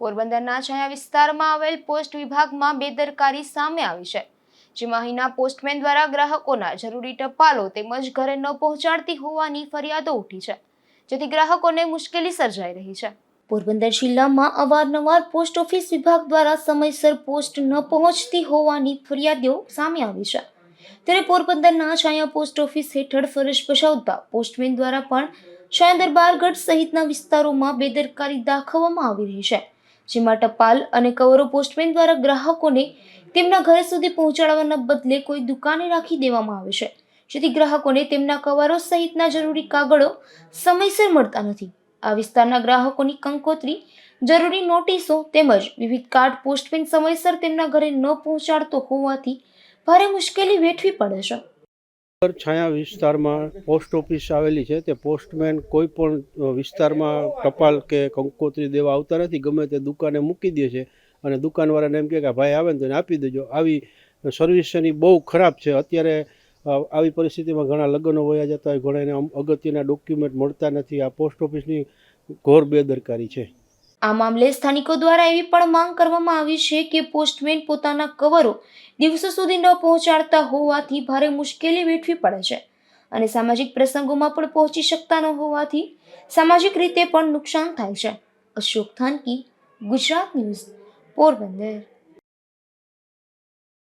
પોરબંદરના છાયા વિસ્તારમાં આવેલ પોસ્ટ વિભાગમાં બેદરકારી સામે આવી છે. જેમાં અહીંના પોસ્ટમેન દ્વારા ગ્રાહકોના જરૂરી ટપાલો તેમજ ઘરે ન પહોંચાડતી હોવાની ફરિયાદો ઉઠી છે, જેથી ગ્રાહકોને મુશ્કેલી સર્જાઈ રહી છે. પોરબંદર જિલ્લામાં અવારનવાર પોસ્ટ ઓફિસ વિભાગ દ્વારા સમયસર પોસ્ટ ન પહોંચતી હોવાની ફરિયાદો સામે આવી છે. ત્યારે પોરબંદરના છાયા પોસ્ટ ઓફિસ હેઠળ ફરજ બજાવતા પોસ્ટમેન દ્વારા પણ છાયા દરબારગઢ સહિતના વિસ્તારોમાં બેદરકારી દાખવવામાં આવી રહી છે. જેમાં ટપાલ અને કવરો પોસ્ટમેન દ્વારા ગ્રાહકોને તેમના ઘરે સુધી પહોંચાડવાના બદલે કોઈ દુકાને રાખી દેવામાં આવે છે. જેથી ગ્રાહકોને તેમના કવરો સહિતના જરૂરી કાગળો સમયસર મળતા નથી. આ વિસ્તારના ગ્રાહકોની કંકોત્રી, જરૂરી નોટિસો તેમજ વિવિધ કાર્ડ પોસ્ટમેન સમયસર તેમના ઘરે ન પહોંચાડતો હોવાથી ભારે મુશ્કેલી વેઠવી પડે છે. છાયા વિસ્તારમાં પોસ્ટ ઓફિસ આવેલી છે. તે પોસ્ટમેન કોઈ પણ વિસ્તારમાં ટપાલ કે કંકોત્રી દેવા આવતા નથી. ગમે તે દુકાને મૂકી દે છે અને દુકાનવાળાને એમ કહે કે ભાઈ આવે ને તો એને આપી દેજો. આવી સર્વિસ એની બહુ ખરાબ છે. અત્યારે આવી પરિસ્થિતિમાં ઘણા લગ્નો વયા જતા હોય ઘણાને અમ, અગત્યના ડોક્યુમેન્ટ મળતા નથી. આ પોસ્ટ ઓફિસની ઘોર બેદરકારી છે. આ મામલે સ્થાનિકો દ્વારા એવી પણ માંગ કરવામાં આવી છે કે પોસ્ટમેન પોતાના કવરો દિવસો સુધી ન પહોંચાડતા હોવાથી ભારે મુશ્કેલી વેઠવી પડે છે અને સામાજિક પ્રસંગોમાં પણ પહોંચી શકતા ન હોવાથી સામાજિક રીતે પણ નુકસાન થાય છે. અશોક થાનકી, ગુજરાત ન્યૂઝ, પોરબંદર.